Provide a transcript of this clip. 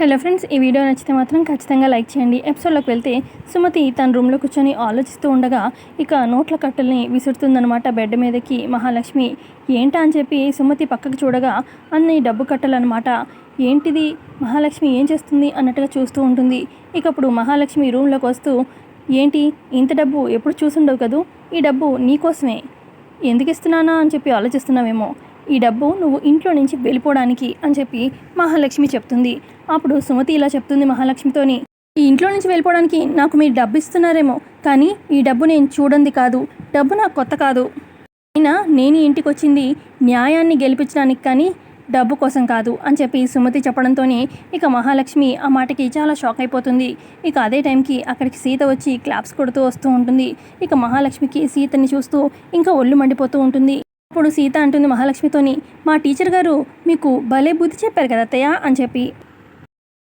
Hello friends ఈ video నచ్చితే మాత్రం ఖచ్చితంగా లైక్ చేయండి. ఎపిసోడ్లోకి వెళ్తే సుమతి తన రూమ్లో కూర్చొని ఆలోచిస్తూ ఉండగా ఇక నోట్ల కట్టల్ని విసురుతుందనమాట బెడ్ మీదకి. మహాలక్ష్మి ఏంటా? అని చెప్పి సుమతి పక్కకు చూడగా అన్ని డబ్బు కట్టలనమాట ఏంటిది? మహాలక్ష్మి ఏం చేస్తుంది? అన్నట్టుగా చూస్తూ ఉంటుంది. ఇక అప్పుడు మహాలక్ష్మి రూమ్లోకి వస్తూ ఏంటి? ఇంత డబ్బు ఎప్పుడు చూసుండవు కదూ? ఈ డబ్బు నీకోసమే ఎందుకు ఇస్తున్నానా? అని చెప్పి ఆలోచిస్తున్నావేమో. ఈ డబ్బు నువ్వు ఇంట్లో నుంచి వెళ్ళిపోవడానికి అని చెప్పి మహాలక్ష్మి చెప్తుంది. అప్పుడు సుమతి ఇలా చెప్తుంది మహాలక్ష్మితోని ఈ ఇంట్లో నుంచి వెళ్ళిపోవడానికి నాకు మీరు డబ్బు ఇస్తున్నారేమో కానీ ఈ డబ్బు నేను చూడండి కాదు. డబ్బు నాకు కొత్త కాదు. అయినా నేను ఇంటికి వచ్చింది న్యాయాన్ని గెలిపించడానికి కానీ డబ్బు కోసం కాదు అని చెప్పి సుమతి చెప్పడంతోనే ఇక మహాలక్ష్మి ఆ మాటకి చాలా షాక్ అయిపోతుంది. ఇక అదే టైంకి అక్కడికి సీత వచ్చి క్లాప్స్ కొడుతూ వస్తూ ఉంటుంది. ఇక మహాలక్ష్మికి సీతని చూస్తూ ఇంకా ఒళ్ళు మండిపోతూ ఉంటుంది. అప్పుడు సీత అంటుంది మహాలక్ష్మితోని మా టీచర్ గారు మీకు భలే బుద్ధి చెప్పారు కదా అత్తయ్య అని చెప్పి.